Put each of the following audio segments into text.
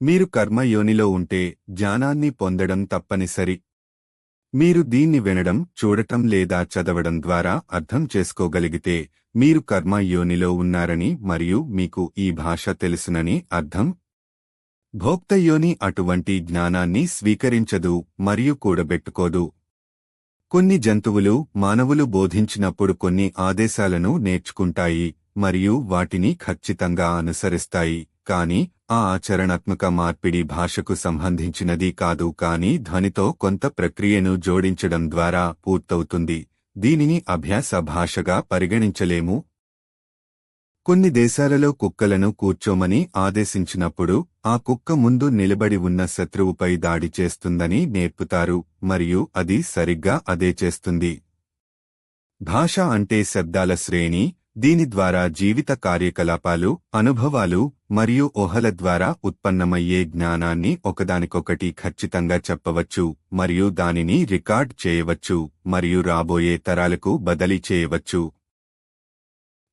మీరు కర్మయోనిలో ఉంటే జ్ఞానాన్ని పొందడం తప్పనిసరి. మీరు దీన్ని వినడం చూడటం లేదా చదవడం ద్వారా అర్థం చేసుకోగలిగితే మీరు కర్మయోనిలో ఉన్నారని మరియు మీకు ఈ భాష తెలుసునని అర్థం. భోక్తయోని అటువంటి జ్ఞానాన్ని స్వీకరించదు మరియు కూడబెట్టుకోదు. కొన్ని జంతువులు మానవులు బోధించినప్పుడు కొన్ని ఆదేశాలను నేర్చుకుంటాయి మరియు వాటిని ఖచ్చితంగా అనుసరిస్తాయి కాని ఆ ఆచరణాత్మక మార్పిడి భాషకు సంబంధించినది కాదు కానీ ధ్వనితో కొంత ప్రక్రియను జోడించడం ద్వారా పూర్తవుతుంది. దీనిని అభ్యాస భాషగా పరిగణించలేము. కొన్ని దేశాలలో కుక్కలను కూర్చోమని ఆదేశించినప్పుడు ఆ కుక్క ముందు నిలబడి ఉన్న శత్రువుపై దాడి చేస్తుందని నేర్పుతారు మరియు అది సరిగ్గా అదే చేస్తుంది. భాష అంటే శబ్దాల శ్రేణి దీని ద్వారా జీవిత కార్యకలాపాలు అనుభవాలు మరియు ఊహల ద్వారా ఉత్పన్నమయ్యే జ్ఞానాన్ని ఒకదానికొకటి ఖచ్చితంగా చెప్పవచ్చు మరియు దానిని రికార్డ్ చేయవచ్చు మరియు రాబోయే తరాలకు బదిలీ చేయవచ్చు.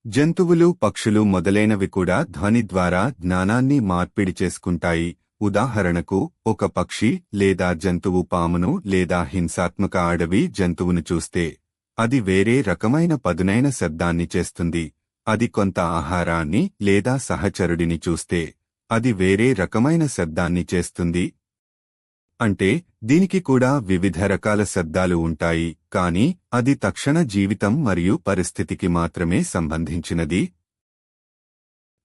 జంతువులు పక్షులు మొదలైనవి కూడా ధ్వని ద్వారా జ్ఞానాన్ని మార్పిడి చేసుకుంటాయి. ఉదాహరణకు ఒక పక్షి లేదా జంతువు పామును లేదా హింసాత్మక అడవి జంతువును చూస్తే అది వేరే రకమైన పదునైన శబ్దాన్ని చేస్తుంది. అది కొంత ఆహారాన్ని లేదా సహచరుడిని చూస్తే అది వేరే రకమైన శబ్దాన్ని చేస్తుంది. అంటే దీనికి కూడా వివిధ రకాల శబ్దాలు ఉంటాయి కానీ అది తక్షణ జీవితం మరియు పరిస్థితికి మాత్రమే సంబంధించినది.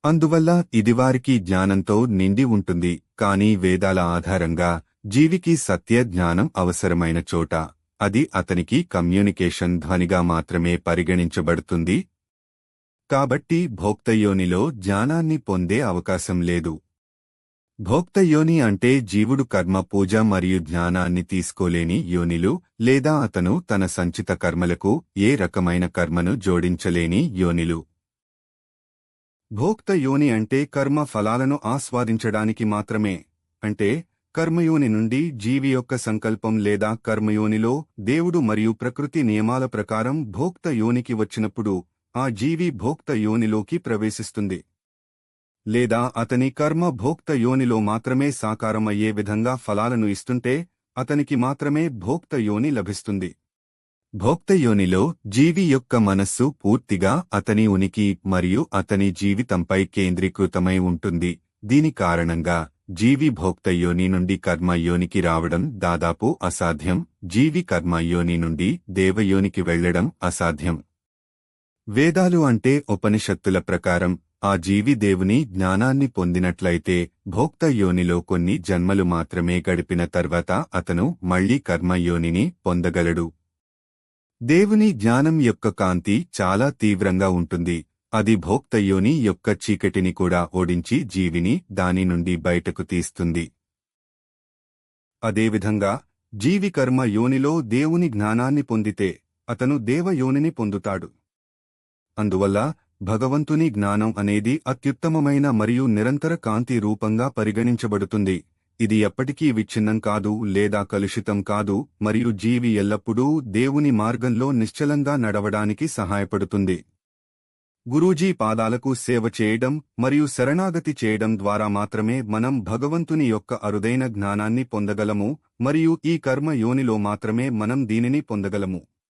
అందువల్ల ఇది వారికి జ్ఞానంతో నిండి ఉంటుంది కానీ వేదాల ఆధారంగా జీవికి సత్య జ్ఞానం అవసరమైన చోట. అది అతనికి కమ్యూనికేషన్ ధ్వనిగా మాత్రమే పరిగణించబడుతుంది. కాబట్టి భోక్తయోనిలో జ్ఞానాన్ని పొందే అవకాశం లేదు. భోక్తయోని అంటే జీవుడు కర్మ పూజ మరియు జ్ఞానాన్ని తీసుకోలేని యోనిలు లేదా అతను తన సంచిత కర్మలకు ఏ రకమైన కర్మను జోడించలేని యోనిలు. భోక్త యోని అంటే కర్మ ఫలాలను ఆస్వాదించడానికి మాత్రమే అంటే కర్మయోని నుండి జీవి యొక్క సంకల్పం లేదా కర్మయోనిలో దేవుడు మరియు ప్రకృతి నియమాల ప్రకారం భోక్త యోనికి వచ్చినప్పుడు ఆ జీవి భోక్త యోనిలోకి ప్రవేశిస్తుంది. లేదా అతని కర్మ భోక్త యోనిలో మాత్రమే సాకారమయ్యే విధంగా ఫలాలను ఇస్తుంటే అతనికి మాత్రమే భోక్త యోని లభిస్తుంది. భోక్త యోనిలో జీవి యొక్క మనస్సు పూర్తిగా అతని ఉనికి మరియు అతని జీవితంపై కేంద్రీకృతమై ఉంటుంది. దీని కారణంగా జీవి భోక్తయోని నుండి కర్మయోనికి రావడం దాదాపు అసాధ్యం. జీవి కర్మయోని నుండి దేవయోనికి వెళ్ళడం అసాధ్యం. వేదాలు అంటే ఉపనిషత్తుల ప్రకారం ఆ జీవి దేవుని జ్ఞానాన్ని పొందినట్లయితే భోక్త యోనిలో కొన్ని జన్మలు మాత్రమే గడిపిన తర్వాత అతను మళ్ళీ కర్మయోనిని పొందగలడు. దేవుని జ్ఞానం యొక్క కాంతి చాలా తీవ్రంగా ఉంటుంది. అది భోక్తయోని యొక్క చీకటిని కూడా ఓడించి జీవిని దాని నుండి బయటకు తీస్తుంది. అదేవిధంగా జీవి కర్మ యోనిలో దేవుని జ్ఞానాన్ని పొందితే అతను దేవయోనిని పొందుతాడు. అందువల్ల భగవంతుని జ్ఞానం అనేది అత్యుత్తమమైన మరియు నిరంతర కాంతి రూపంగా పరిగణించబడుతుంది. ఇది ఎప్పటికీ విచ్ఛిన్నం కాదు లేదా కలుషితం కాదు మరియు జీవి ఎల్లప్పుడూ దేవుని మార్గంలో నిశ్చలంగా నడవడానికి సహాయపడుతుంది. గురూజీ పాదాలకు సేవ చేయడం మరియు శరణాగతి చేయడం ద్వారా మాత్రమే మనం భగవంతుని యొక్క అరుదైన జ్ఞానాన్ని పొందగలము మరియు ఈ కర్మ యోనిలో మాత్రమే మనం దీనిని పొందగలము.